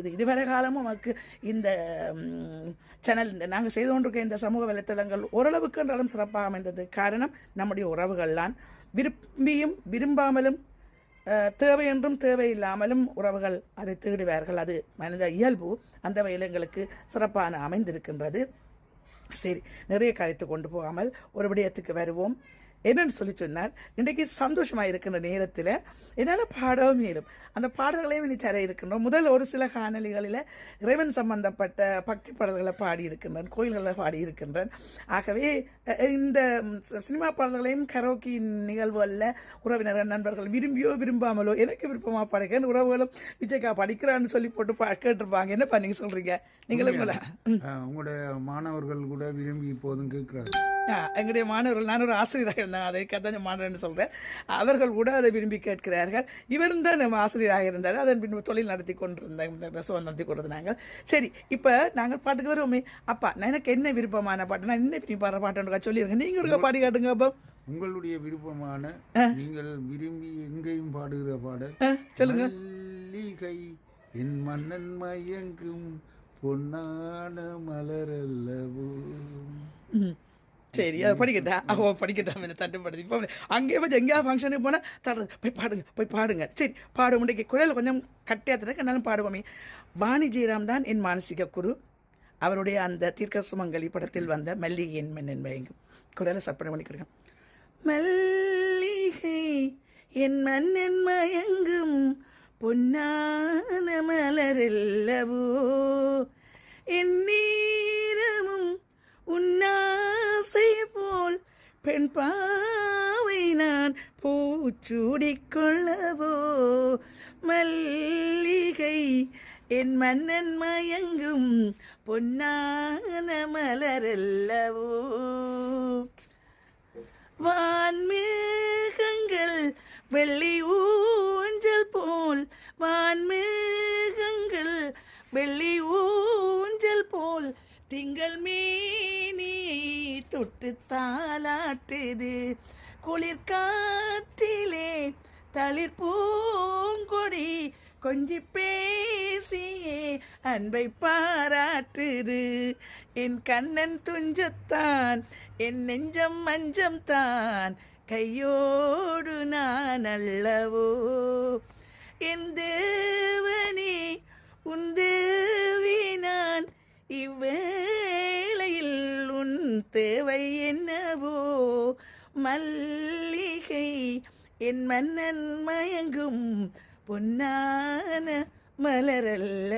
இது இதுவரை காலமும் நமக்கு இந்த சேனல் நாங்கள் செய்து கொண்டிருக்க இந்த சமூக வலைத்தளங்கள் ஓரளவுக்கு என்றாலும் சிறப்பாக அமைந்தது. காரணம் நம்முடைய உறவுகள்தான். விரும்பியும் விரும்பாமலும் தேவை என்றும் தேவையில்லாமலும் உறவுகள் அதை தேடுவார்கள். அது மனித இயல்பு. அந்த வகையில் எங்களுக்கு சிறப்பான அமைந்திருக்கின்றது. சரி நிறைய கதைத்து கொண்டு போகாமல் ஒரு விடயத்துக்கு வருவோம். என்னன்னு சொல்லி சொன்னால் இன்றைக்கு சந்தோஷமாக இருக்கின்ற நேரத்தில் என்னால் பாடவும் இயலும். அந்த பாடல்களையும் இனி தர இருக்கின்றோம். முதல் ஒரு சில காணொலிகளில் இறைவன் சம்பந்தப்பட்ட பக்தி பாடல்களை பாடி இருக்கின்றேன் கோயில்களை பாடி இருக்கின்றேன். ஆகவே இந்த சினிமா பாடல்களையும் கரோக்கி நிகழ்வுகளில் உறவினர்கள் நண்பர்கள் விரும்பியோ விரும்பாமலோ எனக்கு விருப்பமாக பாடுகிறேன். உறவுகளும் விஜய்க்கா படிக்கிறான்னு சொல்லி போட்டு பா கேட்டிருப்பாங்க. என்னப்பா நீங்கள் சொல்கிறீங்க நீங்களும் உங்களுடைய மாணவர்கள் கூட விரும்பி இப்போதும் கேட்கிறார்கள். ஆ, எங்களுடைய மாணவர்கள் நான் ஒரு ஆசிரியராக இருந்தேன் அதை கதை மாணவர்னு சொல்கிறேன் அவர்கள் கூட அதை விரும்பி கேட்கிறார்கள். இவரும் தான் நம்ம ஆசிரியராக இருந்தார். அதன் பின்பு தொழில் நடத்தி கொண்டிருந்தேன் இந்த ரசவம் நடத்தி கொண்டிருந்தாங்க சரி இப்போ நாங்கள் பாட்டுக்கு வருவோமே. அப்பா நான் எனக்கு என்ன விருப்பமான பாட்டு? நான் என்ன விரும்பி பாடுற பாட்டுன்னு சொல்லிடுங்க நீங்கள் ஒரு பாடி காட்டுங்க அப்போ. உங்களுடைய விருப்பமான நீங்கள் விரும்பி எங்கேயும் பாடுகிற பாடல் சொல்லுங்க. மல்லிகை என் மன்னன் மயங்கும் பொன்னான மலரல்லவோ ம். சரி அதை படிக்கட்டா அவன் படிக்கட்டா என்ன தட்டுப்படுத்தி இப்போ அங்கேயே போய் எங்கேயாவது ஃபங்க்ஷனுக்கு போனால் தடுறது போய் பாடுங்க போய் பாடுங்க சரி பாட முடிக்க குரல் கொஞ்சம் கட்டியாத்துறேன் கண்ணாலும் பாடுவோமே வாணி ஜெயராம் தான் என் மானசிக குரு அவருடைய அந்த தீர்க்க சுமங்கலி படத்தில் வந்த மல்லிகை என் மன்னன் மயங்கும் குரலை சப்பனை பண்ணி கொடுங்க மல்லிகை என் மன்னன் மயங்கும் பொன்னான மலரெல்லவோ என்னி பெண் பாவை நான் பூச்சூடிக்கொள்ளவோ? மல்லிகை என் மன்னன் மயங்கும் பொன்னான மலரல்லவோ? வான்மேகங்கள் வெள்ளி ஊஞ்சல் போல் வான்மேகங்கள் வெள்ளி ஊஞ்சல் போல் திங்கள் மீ தொட்டு தாலாட்டுது. குளிர்காத்திலே தளிர் பூங்கொடி கொஞ்சி பேசியே அன்பை பாராட்டுது. என் கண்ணன் துஞ்சத்தான் என் நெஞ்சம் மஞ்சம் தான் கையோடு நான் அல்லவோ? என் தேவனே உன் தேவி நான் இவன் தேவை என்னவோ? மல்லிகை என் மன்னன் மயங்கும் பொன்னான மலரல்ல.